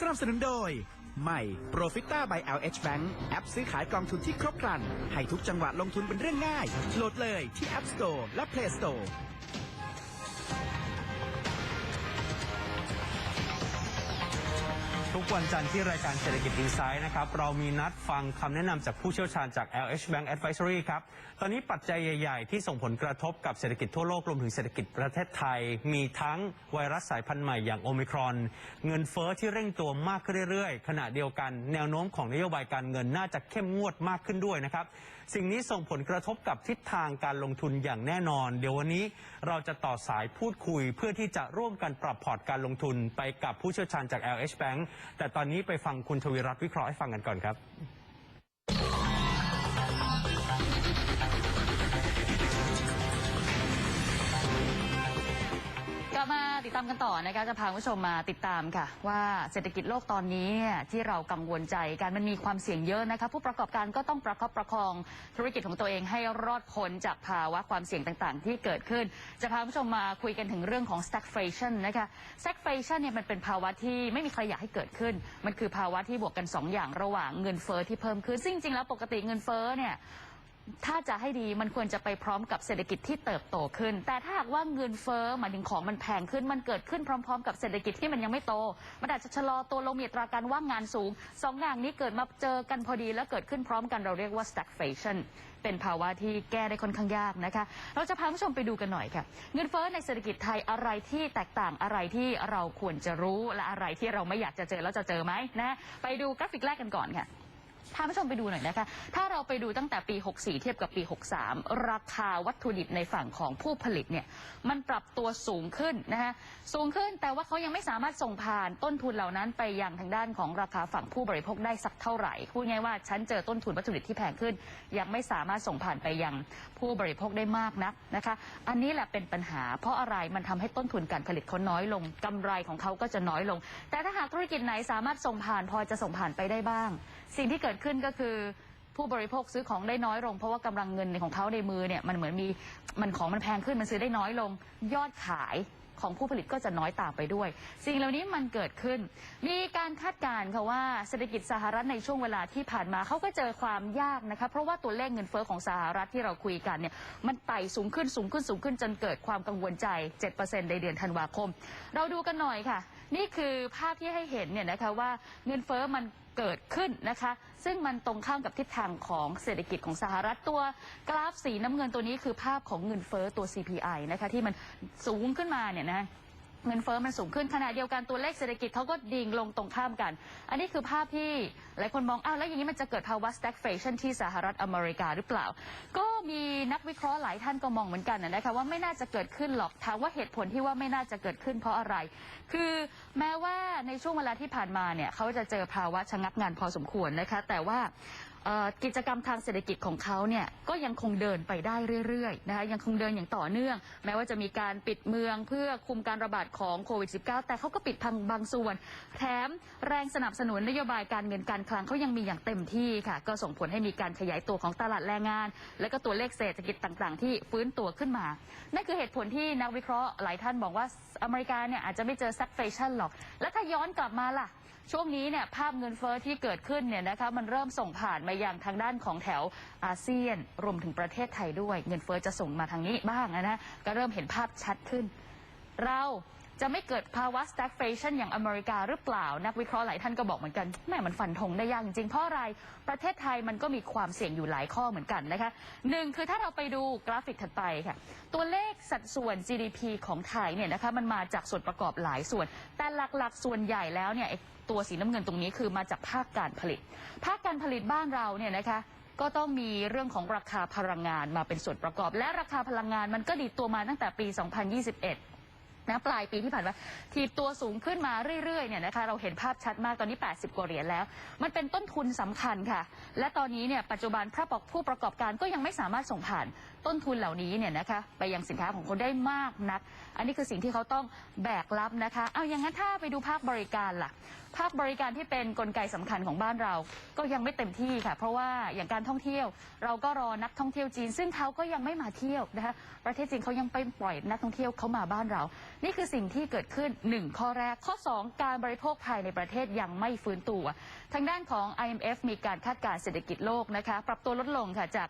สนับสนุนโดย ใหม่ Profita by LH Bank แอปซื้อขายกองทุนที่ครบครัน ให้ทุกจังหวะลงทุนเป็นเรื่องง่าย โหลดเลยที่ App Store และ Play Store กวันจันทร์ที่รายการเศรษฐกิจอินไซด์นะครับ เรามีนัดฟังคำแนะนำจากผู้เชี่ยวชาญจาก LH Bank Advisory ครับ ตอนนี้ปัจจัยใหญ่ๆ ที่ส่งผลกระทบกับเศรษฐกิจทั่วโลกรวมถึงเศรษฐกิจประเทศไทย มีทั้งไวรัสสายพันธุ์ใหม่อย่างโอมิครอน เงินเฟ้อที่เร่งตัวมากขึ้นเรื่อยๆ ขณะเดียวกัน แนวโน้มของนโยบายการเงินน่าจะเข้มงวดมากขึ้นด้วยนะครับสิ่งนี้ส่งผลกระทบกับทิศทางการลงทุนอย่างแน่นอน เดี๋ยววันนี้เราจะต่อสายพูดคุย เพื่อที่จะร่วมกันปรับพอร์ตการลงทุนไปกับผู้เชี่ยวชาญจาก LH Bank แต่ตอนนี้ไปฟังคุณทวีรัตน์วิเคราะห์ให้ฟังกันก่อนครับ ติดตามกันต่อนะคะจะพาคุณผู้ชมมาติดตามค่ะ ว่าเศรษฐกิจโลกตอนนี้เนี่ยที่เรากังวลใจกันมันมีความเสี่ยงเยอะนะคะผู้ประกอบการก็ต้องประคับประคองธุรกิจของตัวเองให้รอดพ้นจากภาวะความเสี่ยงต่างๆ ที่เกิดขึ้น จะพาคุณผู้ชมมาคุยกันถึงเรื่องของ stagflation นะคะ stagflation เนี่ยมันเป็นภาวะที่ไม่มีใครอยากให้เกิดขึ้น มันคือภาวะที่บวกกันสองอย่างระหว่างเงินเฟ้อที่เพิ่มขึ้นซึ่งจริงๆแล้วปกติเงินเฟ้อเนี่ย ถ้าจะให้ดีมันควรจะไปพร้อมกับเศรษฐกิจที่เติบโตขึ้น แต่ถ้าหากว่าเงินเฟ้อหมายถึงของมันแพงขึ้น มันเกิดขึ้นพร้อม ๆ กับเศรษฐกิจที่มันยังไม่โต มันอาจจะชะลอตัวลงมีอัตราการว่างงานสูงสองอย่างนี้เกิดมาเจอกันพอดีแล้วเกิดขึ้นพร้อมกันเราเรียกว่า stagflation เป็นภาวะที่แก้ได้ค่อนข้างยากนะคะ เราจะพาผู้ชมไปดูกันหน่อยค่ะ เงินเฟ้อในเศรษฐกิจไทยอะไรที่แตกต่างอะไรที่เราควรจะรู้และอะไรที่เราไม่อยากจะเจอแล้วจะเจอไหมนะ ไปดูกราฟิกแรกกันก่อนค่ะ พาผู้ชมไปดูหน่อยนะคะ ถ้าเราไปดูตั้งแต่ปี 64 เทียบกับปี 63 ราคาวัตถุดิบในฝั่งของผู้ผลิตเนี่ยมันปรับตัวสูงขึ้นนะคะสูงขึ้นแต่ว่าเขายังไม่สามารถส่งผ่านต้นทุนเหล่านั้นไปยังทางด้านของราคาฝั่งผู้บริโภคได้สักเท่าไหร่พูดง่ายว่าฉันเจอต้นทุนวัตถุดิบที่แพงขึ้น ยังไม่สามารถส่งผ่านไปยัง ผู้บริโภคได้มากนักนะคะ อันนี้แหละเป็นปัญหา เพราะอะไรมันทำให้ต้นทุนการผลิตเขาน้อยลงกำไรของเขาก็จะน้อยลง แต่ถ้าหากธุรกิจไหนสามารถส่งผ่านพอจะส่งผ่านไปได้บ้าง สิ่งที่เกิดขึ้นก็คือผู้บริโภคซื้อของได้น้อยลง เพราะว่ากำลังเงินของเขาในมือเนี่ยมันเหมือนมีมันของมันแพงขึ้นมันซื้อได้น้อยลง ยอดขาย ของผู้ผลิตก็จะน้อยตามไปด้วย สิ่งเหล่านี้มันเกิดขึ้น มีการคาดการณ์ค่ะว่าเศรษฐกิจสหรัฐในช่วงเวลาที่ผ่านมาเขาก็เจอความยากนะคะเพราะว่าตัวเลขเงินเฟ้อของสหรัฐที่เราคุยกันเนี่ยมันไต่สูงขึ้นสูงขึ้นสูงขึ้นจนเกิดความกังวลใจ 7%ในเดือนธันวาคม เราดูกันหน่อยค่ะ นี่คือภาพที่ให้เห็นเนี่ยนะคะว่าเงินเฟ้อมัน เกิดขึ้นนะคะ ซึ่งมันตรงข้ามกับทิศทางของเศรษฐกิจของสหรัฐตัวกราฟสีน้ำเงินตัวนี้คือภาพของเงินเฟ้อตัว CPI นะคะที่มันสูงขึ้นมาเนี่ยนะ เงินเฟ้อมันสูงขึ้นขณะเดียวกันตัวเลขเศรษฐกิจเขาก็ดิ่งลงตรงข้ามกัน อันนี้คือภาพที่หลายคนมองอ้าวแล้วอย่างนี้มันจะเกิดภาวะ stagflation ที่สหรัฐอเมริกาหรือเปล่า ก็มีนักวิเคราะห์หลายท่านก็มองเหมือนกันนะคะว่าไม่น่าจะเกิดขึ้นหรอกถามว่าเหตุผลที่ว่าไม่น่าจะเกิดขึ้นเพราะอะไร คือแม้ว่าในช่วงเวลาที่ผ่านมาเนี่ยเขาจะเจอภาวะชะงักงานพอสมควรนะคะแต่ว่า เอ่อกิจกรรมทางเศรษฐกิจของเขาเนี่ยก็ยังคงเดินไปได้เรื่อยๆนะคะยังคงเดินอย่างต่อเนื่อง แม้ว่าจะมีการปิดเมืองเพื่อคุมการระบาดของโควิด -19 แต่เขาก็ปิดพังบางส่วน แถมแรงสนับสนุนนโยบายการเงินการคลังเขายังมีอย่างเต็มที่ค่ะ ก็ส่งผลให้มีการขยายตัวของตลาดแรงงาน และก็ตัวเลขเศรษฐกิจต่างๆ ที่ฟื้นตัวขึ้นมานั่นคือเหตุผลที่นักวิเคราะห์หลายท่านบอกว่าอเมริกาเนี่ยอาจจะไม่เจอ stagflation หรอก แล้วถ้าย้อนกลับมาล่ะ ช่วงนี้เนี่ยภาพเงินเฟอ้อที่เกิดขึ้นเนี่ยนะคะมันเริ่มส่งผ่านมายังทางด้านของแถวอาเซียน รวมถึงประเทศไทยด้วย เงินเฟอ้อจะส่งมาทางนี้บ้างนะก็เริ่มเห็นภาพชัดขึ้น เราจะไม่เกิดภาวะ stagflation อย่างอเมริกาหรือเปล่า นักวิเคราะห์หลายท่านก็บอกเหมือนกันแม่มันฟันธงได้ยากจริง เพราะอะไร ประเทศไทยมันก็มีความเสี่ยงอยู่หลายข้อเหมือนกันนะคะหนึ่งคือถ้าเราไปดูกราฟิกถัดไปค่ะ ตัวเลขสัดส่วน GDP ของไทยเนี่ยนะคะมันมาจากส่วนประกอบหลายส่วน แต่หลักๆ ส่วนใหญ่แล้วเนี่ย ตัวสีน้ำเงินตรงนี้คือมาจากภาคการผลิต ภาคการผลิตบ้านเราเนี่ยนะคะก็ต้องมีเรื่องของราคาพลังงานมาเป็นส่วนประกอบ และราคาพลังงานมันก็ดีดตัวมาตั้งแต่ปี 2021นะปลายปีที่ผ่านมาทีตัวสูงขึ้นมาเรื่อยๆเนี่ยนะคะเราเห็นภาพชัดมากตอนนี้ 80 กว่าเหรียญแล้ว มันเป็นต้นทุนสำคัญค่ะ และตอนนี้เนี่ยปัจจุบันผู้ประกอบผู้ประกอบการก็ยังไม่สามารถส่งผ่านต้นทุนเหล่านี้เนี่ยนะคะไปยังสินค้าของคนได้มากนัก อันนี้คือสิ่งที่เขาต้องแบกรับนะคะ เอาอย่างนั้นถ้าไปดูภาคบริการล่ะ ภาคบริการที่เป็นกลไกสำคัญของบ้านเรา ก็ยังไม่เต็มที่ค่ะ เพราะว่าอย่างการท่องเที่ยว เราก็รอนักท่องเที่ยวจีน ซึ่งเขาก็ยังไม่มาเที่ยวนะคะประเทศจีนเขายังไปปล่อยนักท่องเที่ยวเขามาบ้านเรา นี่คือสิ่งที่เกิดขึ้น 1 ข้อแรกข้อ 2 การบริโภคภายในประเทศยังไม่ฟื้นตัว ทางด้านของ IMF มีการคาดการณ์เศรษฐกิจโลกนะคะปรับตัวลดลงค่ะจาก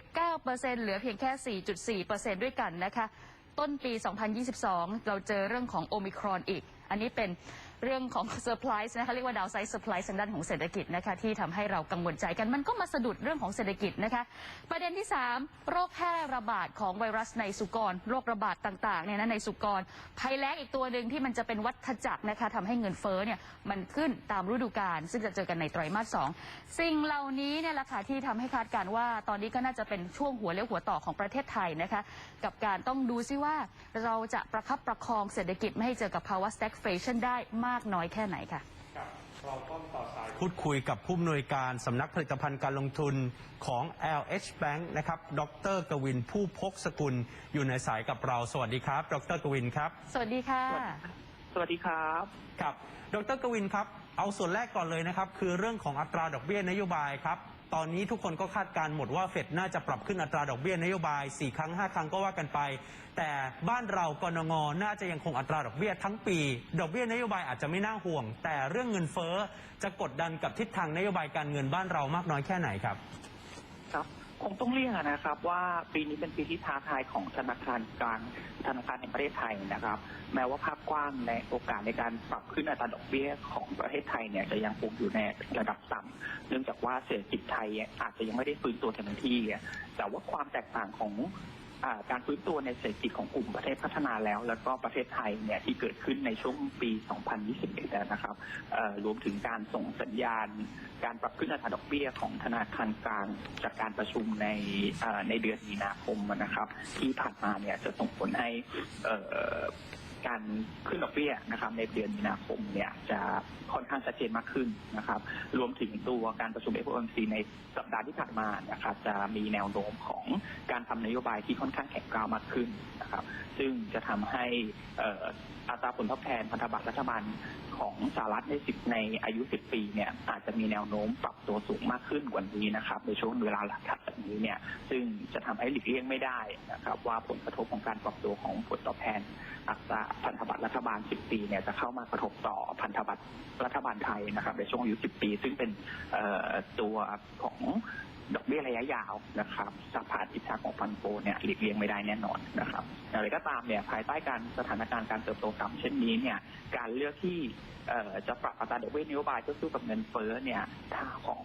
4.9%เหลือเพียงแค่ 4.4%ด้วยกันนะคะต้นปี 2022 เราเจอเรื่องของโอมิครอนอีก อันนี้เป็น เรื่องของเซอร์ไพรส์นะคะเรียกว่าดาวไซด์เซอร์ไพรส์ทางด้านของเศรษฐกิจนะคะที่ทำให้เรากังวลใจกันมันก็มาสะดุดเรื่องของเศรษฐกิจนะคะ ประเด็นที่ 3 โรคแพร่ระบาดของไวรัสในสุกร โรคระบาดต่างๆเนี่ยนะในสุกรภัยแล้งอีกตัวหนึ่งที่มันจะเป็นวัฏจักรนะคะทำให้เงินเฟ้อเนี่ยมันขึ้นตามฤดูกาลซึ่งจะเจอกันในไตรมาสสองสิ่งเหล่านี้เนี่ยแหละค่ะที่ทำให้คาดการณ์ว่าตอนนี้ก็น่าจะเป็นช่วงหัวเลี้ยวหัวต่อของประเทศไทยนะคะกับการต้องดูซิว่าเราจะประคับประคองเศรษฐกิจไม่ให้เจอกับภาวะ stagflation ได้มากน้อยแค่ไหนค่ะ พูดคุยกับผู้อำนวยการสำนักผลิตภัณฑ์การลงทุนของ LH Bank นะครับ ดรกวินผู้พกสกุลอยู่ในสายกับเรา สวัสดีครับ ดรกวินครับ สวัสดีค่ะ สวัสดีครับ ครับ ดรกวินครับ เอาส่วนแรกก่อนเลยนะครับ คือเรื่องของอัตราดอกเบี้ยนโยบายครับตอนนี้ทุกคนก็คาดการณ์หมดว่าเฟดน่าจะปรับขึ้นอัตราดอกเบี้ยนโยบาย 4 ครั้ง 5 ครั้งก็ว่ากันไป แต่บ้านเรากนงน่าจะยังคงอัตราดอกเบี้ยทั้งปี ดอกเบี้ยนโยบายอาจจะไม่น่าห่วง แต่เรื่องเงินเฟ้อจะกดดันกับทิศทางนโยบายการเงินบ้านเรามากน้อยแค่ไหนครับครับ คงต้องเรียกนะครับว่าปีนี้เป็นปีที่ท้าทายของธนาคารกลางธนาคารแห่งประเทศไทยนะครับ แม้ว่าภาพกว้างในโอกาสในการปรับขึ้นอัตราดอกเบี้ยของประเทศไทยเนี่ยจะยังคงอยู่ในระดับต่ำเนื่องจากว่าเศรษฐกิจไทยอาจจะยังไม่ได้ฟื้นตัวเต็มที่ แต่ว่าความแตกต่างของ การฟื้นตัวในเศรษฐกิจของกลุ่มประเทศพัฒนาแล้ว แล้วก็ประเทศไทยเนี่ยที่เกิดขึ้นในช่วงปี 2021 นะครับรวมถึงการส่งสัญญาณ การปรับขึ้นอัตราดอกเบี้ยของธนาคารกลางจากการประชุมในในเดือนมีนาคมนะครับ ที่ผ่านมาเนี่ยจะส่งผลให้การขึ้นดอกเบี้ยนะครับในเดือนมีนาคมเนี่ยจะค่อนข้างชัดเจนมากขึ้นนะครับ รวมถึงตัวการประชุม FOMC ในสัปดาห์ที่ผ่านมานะครับจะมีแนวโน้มของการทำนโยบายที่ค่อนข้างแข็งกร้าวมากขึ้นนะครับ ซึ่งจะทำให้อ,อ,อัตราผลตอบแทนพันธบัตรรัฐบาลของสหรัฐในสิบในอายุ 10 ปีเนี่ยอาจจะมีแนวโน้มปรับตัวสูงมากขึ้นกว่านี้นะครับ ในช่วงเวลาหลังจากนี้เนี่ยซึ่งจะทำให้หลีกเลี่ยงไม่ได้นะครับ ว่าผลกระทบของการปรับตัวของผลตอบแทนอัตราพันธบัตรรัฐบาล 10 ปีเนี่ยจะเข้ามากระทบต่อพันธบัตรรัฐบาลไทยนะครับในช่วงอายุ10 ปี ซึ่งเป็นตัวของ ดอกเบี้ยระยะยาวนะครับสภาทิศทางของฟันโฟเนี่ยหลีกเลี่ยงไม่ได้แน่นอนนะครับอย่างไรก็ตามเนี่ยภายใต้การสถานการณ์การเติบโตต่ำเช่นนี้เนี่ยการเลือกที่จะปรับอัตราดอกเบี้ยนโยบายเพื่อสู้กับเงินเฟ้อเนี่ยทางของ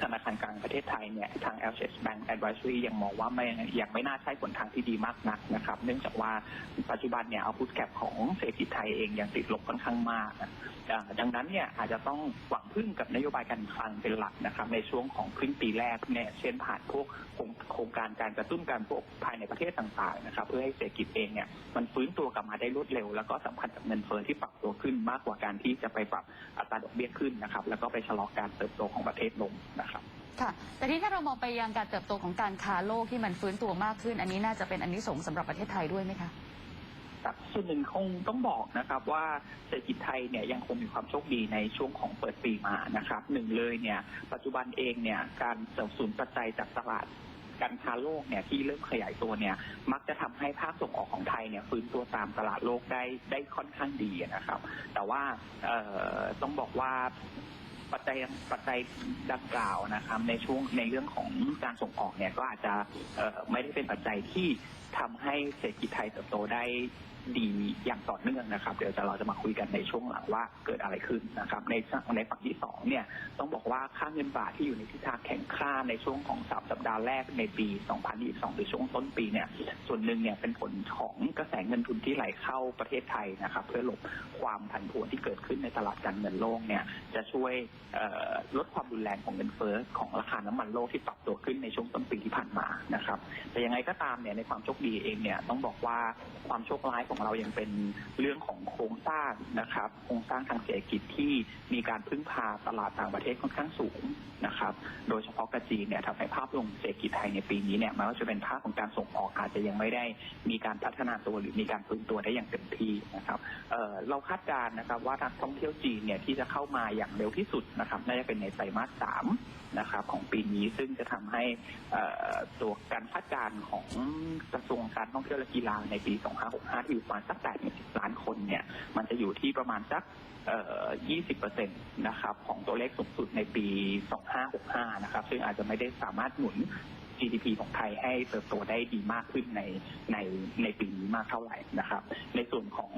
ธนาคารกลางประเทศไทยเนี่ยทาง l h Bank Advisory ยังมองว่าไม่ยังไม่น่าใช่ผลทางที่ดีมากนักนะครับ เนื่องจากว่าปัจจุบันเนี่ยเอาพุทแคปของเศรษฐกิจไทยเองยังติดลบค่อนข้างมาก ดังนั้นเนี่ยอาจจะต้องหวังพึ่งกับนโยบายการคลังเป็นหลักนะครับในช่วงของครึ่งปีแรกเนี่ยเช่นผ่านพวกโครงการการกระตุ้นการพวกภายในประเทศต่างๆนะครับเพื่อให้เศรษฐกิจเองเนี่ยมันฟื้นตัวกลับมาได้รวดเร็ว แล้วก็สัมพันธ์กับเงินเฟ้อที่ปรับตัวขึ้นมากกว่าการที่จะไปปรับอัตราดอกเบี้ยขึ้นนะครับแล้วก็ไปชะลอการเติบโตของประเทศลงนะครับค่ะแต่ที่ถ้าเรามองไปยังการเติบโตของการค้าโลกที่มันฟื้นตัวมากขึ้น อันนี้น่าจะเป็นอันนี้สงส์สำหรับประเทศไทยด้วยไหมคะ ครับส่วนหนึ่งคงต้องบอกนะครับว่าเศรษฐกิจไทยเนี่ยยังคงมีความโชคดีในช่วงของเปิดปีมานะครับหนึ่งเลยเนี่ยปัจจุบันเองเนี่ยการสนับสนุนปัจจัยจากตลาดการค้าโลกเนี่ยที่เริ่มขยายตัวเนี่ยมักจะทำให้ภาคส่งออกของไทยเนี่ยฟื้นตัวตามตลาดโลกได้ได้ค่อนข้างดีนะครับ แต่ว่าต้องบอกว่าปัจจัยปัจจัยดังกล่าวนะครับ ในช่วงในเรื่องของการส่งออกเนี่ยก็อาจจะไม่ได้เป็นปัจจัยที่ทำให้เศรษฐกิจไทยเติบโตได้ ดีอย่างต่อเนื่องนะครับ เดี๋ยวจะเราจะมาคุยกันในช่วงหลังว่าเกิดอะไรขึ้นนะครับ ในในฝั่งที่สองเนี่ยต้องบอกว่าค่าเงินบาทที่อยู่ในทิศทางแข็งค่าในช่วงของสามสัปดาห์แรกในปี 2022หรือช่วงต้นปีเนี่ยส่วนหนึ่งเนี่ยเป็นผลของกระแสเงินทุนที่ไหลเข้าประเทศไทยนะครับ เพื่อหลบความผันผวนที่เกิดขึ้นในตลาดการเงินโลกเนี่ยจะช่วยลดความรุนแรงของเงินเฟ้อของราคาน้ำมันโลกที่ปรับตัวขึ้นในช่วงต้นปีที่ผ่านมานะครับ แต่ยังไงก็ตามเนี่ยในความโชคดีเองเนี่ยต้องบอกว่าความโชคร้ายของของเรายังเป็นเรื่องของโครงสร้างนะครับ โครงสร้างทางเศรษฐกิจที่มีการพึ่งพาตลาดต่างประเทศค่อนข้างสูงนะครับ โดยเฉพาะกระจีนเนี่ยทำให้ภาพรวมเศรษฐกิจไทยในปีนี้เนี่ยม้ว่าจะเป็นภาพของการส่งออกอาจจะยังไม่ได้มีการพัฒนาตัวหรือมีการฟื้นตัวได้อย่างเต็มที่นะครับเเราคาดการณ์นะครับว่านักท่องเที่ยวจีนเนี่ยที่จะเข้ามาอย่างเร็วที่สุดนะครับน่าจะเป็นในไตรมาสสาม นะครับของปีนี้ซึ่งจะทำให้ตัวการคาดการณ์ของกระทรวงการท่องเที่ยวและกีฬาในปี 2565 ที่อยู่ประมาณสัก 80 ล้านคนเนี่ยมันจะอยู่ที่ประมาณสักเอ่อ20%นะครับของตัวเลขสูงสุดในปี 2565 นะครับ ซึ่งอาจจะไม่ได้สามารถหนุน GDP ของไทยให้เติบโตได้ดีมากขึ้นในในในปีนี้มากเท่าไหร่นะครับ ในส่วนของ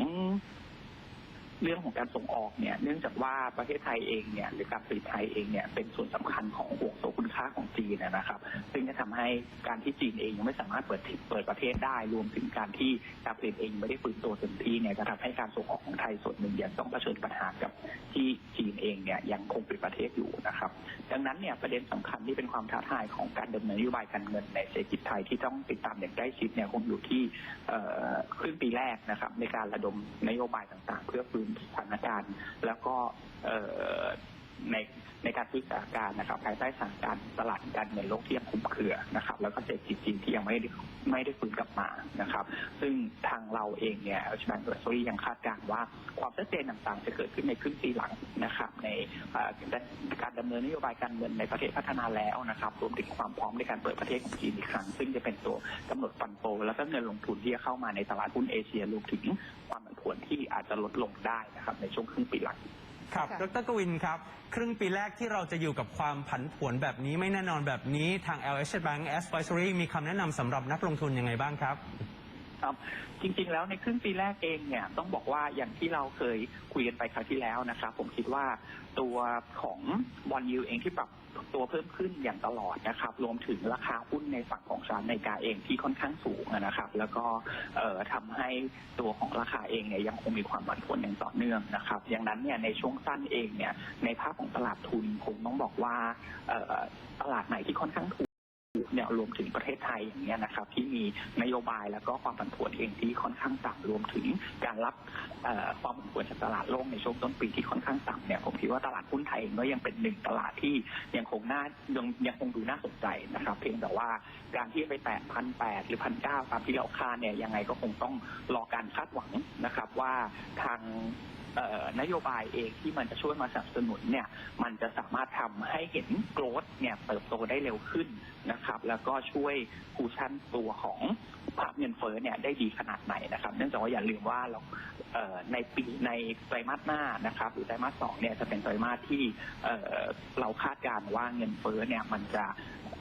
เรื่องของการส่งออกเนี่ยเนื่องจากว่าประเทศไทยเองเนี่ยหรือการผลิตไทยเองเนี่ยเป็นส่วนสำคัญของห่วงโซ่คุณค่าของจีนนะครับ ซึ่งจะทำให้การที่จีนเองยังไม่สามารถเปิดเปิดประเทศได้รวมถึงการที่การผลิตเองไม่ได้ฟื้นตัวเต็มที่เนี่ยจะทำให้การส่งออกของไทยส่วนหนึ่งยังต้องเผชิญปัญหากับที่จีนเองเนี่ยยังคงปิดประเทศอยู่นะครับ ดังนั้นเนี่ยประเด็นสำคัญที่เป็นความท้าทายของการดำเนินนโยบายการเงินในเศรษฐกิจไทยที่ต้องติดตามอย่างใกล้ชิดเนี่ยคงอยู่ที่ครึ่งปีแรกนะครับในการระดมนโยบายต่างๆ เพื่อฟื้นสถานการณ์ แล้วก็เอ ในในการฟื้นสถานการณ์นะครับภายใต้สถานการณ์ตลาดการเงินโลกที่ยังคลุมเครือนะครับ แล้วก็เศรษฐกิจจีนที่ยังไม่ได้ไม่ได้ฟื้นกลับมานะครับ ซึ่งทางเราเองเนี่ยชบันเบอร์ซรียังคาดการณ์ว่าความชัดเจนต่างๆ จะเกิดขึ้นในครึ่งปีหลังนะครับ ในเอ่อการดำเนินนโยบายการเงินในประเทศพัฒนาแล้วนะครับ รวมถึงความพร้อมในการเปิดประเทศของจีนอีกครั้ง ซึ่งจะเป็นตัวกำหนดฟันโฟแล้วก็เงินลงทุนที่จะเข้ามาในตลาดหุ้นเอเชียรวมถึงความผันผวนที่อาจจะลดลงได้นะครับในช่วงครึ่งปีหลัง ครับค่ะดรกวินครับ ครึ่งปีแรกที่เราจะอยู่กับความผันผวนแบบนี้ไม่แน่นอนแบบนี้ทาง LH Bank Advisory มีคำแนะนำสำหรับนักลงทุนยังไงบ้างครับ ครับ จริงๆ แล้วในครึ่งปีแรกเองเนี่ยต้องบอกว่าอย่างที่เราเคยคุยกันไปคราวที่แล้วนะครับ ผมคิดว่าตัวของบอลยูเองที่ปรับตัวเพิ่มขึ้นอย่างตลอดนะครับ รวมถึงราคาหุ้นในฝั่งของสหรัฐอเมริกาเองที่ค่อนข้างสูงนะครับ แล้วก็เอ่อทำให้ตัวของราคาเองเนี่ยยังคงมีความผันผวนอย่างต่อเนื่องนะครับอย่างนั้นเนี่ยในช่วงสั้นเองเนี่ยในภาพของตลาดทุนผมต้องบอกว่าตลาดไหนที่ค่อนข้างถูก เนี่ยรวมถึงประเทศไทยอย่างเงี้ยนะครับที่มีนโยบายแล้วก็ความผันผวนเองที่ค่อนข้างต่ำรวมถึงการรับความผันผวนจากตลาดโลกในช่วงต้นปีที่ค่อนข้างต่ำเนี่ยผมคิดว่าตลาดหุ้นไทยเองก็ยังเป็นหนึ่งตลาดที่ยังคงน่ายังยังคงดูน่าสนใจนะครับเพียงแต่ว่าการที่ไปแตะพันแปดหรือพันเก้าตามที่เราคาดเนี่ยยังไงก็คงต้องรอการคาดหวังนะครับว่าทาง นโยบายเองที่มันจะช่วยมาสนับสนุนเนี่ยมันจะสามารถทำให้เห็นโกรดเนี่ยเติบโตได้เร็วขึ้นนะครับ แล้วก็ช่วยคูชั่นตัวของภาพเงินเฟ้อเนี่ยได้ดีขนาดไหนนะครับ เนื่องจากว่าอย่าลืมว่าเราเในปีในไตรมาสหน้านะครับหรือไตรมาสสองเนี่ยจะเป็นไตรมาสที่เเราคาดการณ์ว่าเงินเฟ้อเนี่ยมันจะ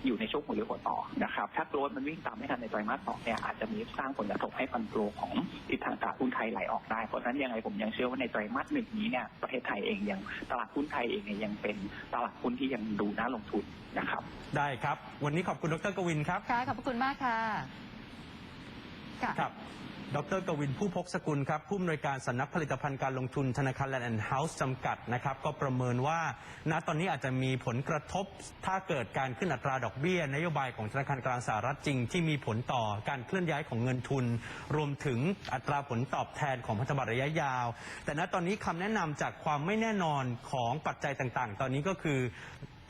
อยู่ในช่วงหัวเรือหัวต่อนะครับถ้าโกรดมันวิ่งตามไม่ทันในไตรมาสสองเนี่ยอาจจะมีสร้างผลกระทบให้ฟันโกรของทิศทางตลาดหุ้นไทยไหลออกได้ เพราะฉะนั้นยังไงผมยังเชื่อว่าในไตรมาสหนึ่งนี้เนี่ยประเทศไทยเองยังตลาดหุ้นไทยเองเนี่ยยังเป็นตลาดหุ้นที่ยังดูน่าลงทุนนะครับ ได้ครับ วันนี้ขอบคุณดรกวินครับค่ะขอบพระคุณมากค่ะ ค่ะครับ ดรกวินผู้พกสกุลครับผู้อำนวยการสำนักผลิตภัณฑ์การลงทุนธนาคารแลนด์แอนด์เฮาส์จำกัดนะครับก็ประเมินว่าณตอนนี้อาจจะมีผลกระทบ ถ้าเกิดการขึ้นอัตราดอกเบี้ย นโยบายของธนาคารกลางสหรัฐจริง ที่มีผลต่อการเคลื่อนย้ายของเงินทุน รวมถึงอัตราผลตอบแทนของพันธบัตรระยะยาว แต่ณตอนนี้คำแนะนำจากความไม่แน่นอนของปัจจัยต่างๆ ตอนนี้ก็คือ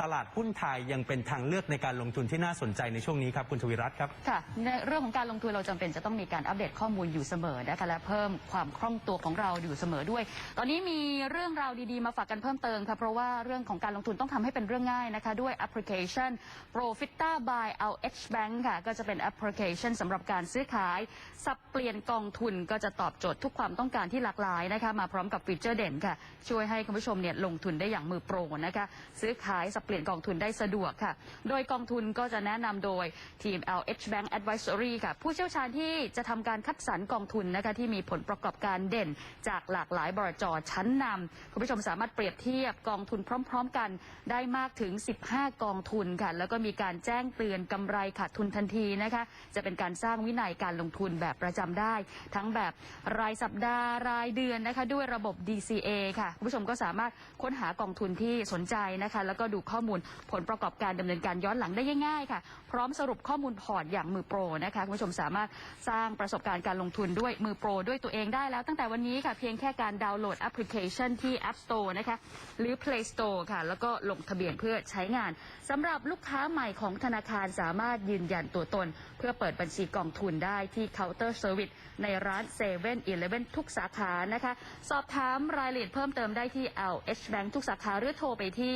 ตลาดหุ้นไทยยังเป็นทางเลือกในการลงทุนที่น่าสนใจในช่วงนี้ครับคุณทวีรัตน์ครับ ค่ะ ในเรื่องของการลงทุนเราจำเป็นจะต้องมีการอัปเดตข้อมูลอยู่เสมอนะคะและเพิ่มความคล่องตัวของเราอยู่เสมอด้วย ตอนนี้มีเรื่องราวดีๆมาฝากกันเพิ่มเติมค่ะเพราะว่าเรื่องของการลงทุนต้องทำให้เป็นเรื่องง่ายนะคะด้วยแอปพลิเคชัน Profita by LH Bank ค่ะก็จะเป็นแอปพลิเคชันสำหรับการซื้อขาย สับเปลี่ยนกองทุนก็จะตอบโจทย์ทุกความต้องการที่หลากหลายนะคะมาพร้อมกับฟีเจอร์เด่นค่ะช่วยให้คุณผู้ชมเนี่ยลงทุนได้อย่างมือโปรนะคะซื้อขายสับเปลี่ยนกองทุนได้สะดวกค่ะ โดยกองทุนก็จะแนะนำโดยทีม LH Bank Advisory ค่ะ ผู้เชี่ยวชาญที่จะทำการคัดสรรกองทุนนะคะที่มีผลประกอบการเด่น จากหลากหลายบริจชั้นนำคุณผู้ชมสามารถเปรียบเทียบกองทุนพร้อม ๆ กันได้มากถึง 15 กองทุนค่ะ แล้วก็มีการแจ้งเตือนกำไรขาดทุนทันทีนะคะ จะเป็นการสร้างวินัยการลงทุนแบบประจำได้ ทั้งแบบรายสัปดาห์รายเดือนนะคะ ด้วยระบบ DCA ค่ะ คุณผู้ชมก็สามารถค้นหากองทุนที่สนใจนะคะ แล้วก็ดูข้อข้อมูลผลประกอบการดำเนินการย้อนหลังได้ง่ายๆค่ะ พร้อมสรุปข้อมูลพอร์ตอย่างมือโปรนะคะคุณผู้ชมสามารถสร้างประสบการณ์การลงทุนด้วยมือโปรด้วยตัวเองได้แล้ว ตั้งแต่วันนี้ค่ะเพียงแค่การดาวน์โหลดแอปพลิเคชันที่ App Store นะคะหรือ Play Store ค่ะ แล้วก็ลงทะเบียนเพื่อใช้งานสำหรับลูกค้าใหม่ของธนาคารสามารถยืนยันตัวตน เพื่อเปิดบัญชีกองทุนได้ที่เคาน์เตอร์เซอร์วิสในร้าน7 e เ e ่ e อทุกสาขานะคะ สอบถามรายละเอียดเพิ่มเติมได้ที่ LH Bank ทุกสาขาหรือโทรไปที่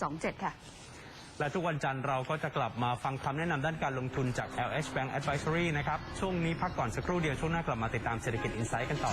327 ค่ะและทุกวันจันทร์เราก็จะกลับมาฟังคำแนะนำด้านการลงทุนจาก LH Bank Advisory นะครับ ช่วงนี้พักก่อนสักครู่เดียว ช่วงหน้ากลับมาติดตามเศรษฐกิจอินไซต์กันต่อ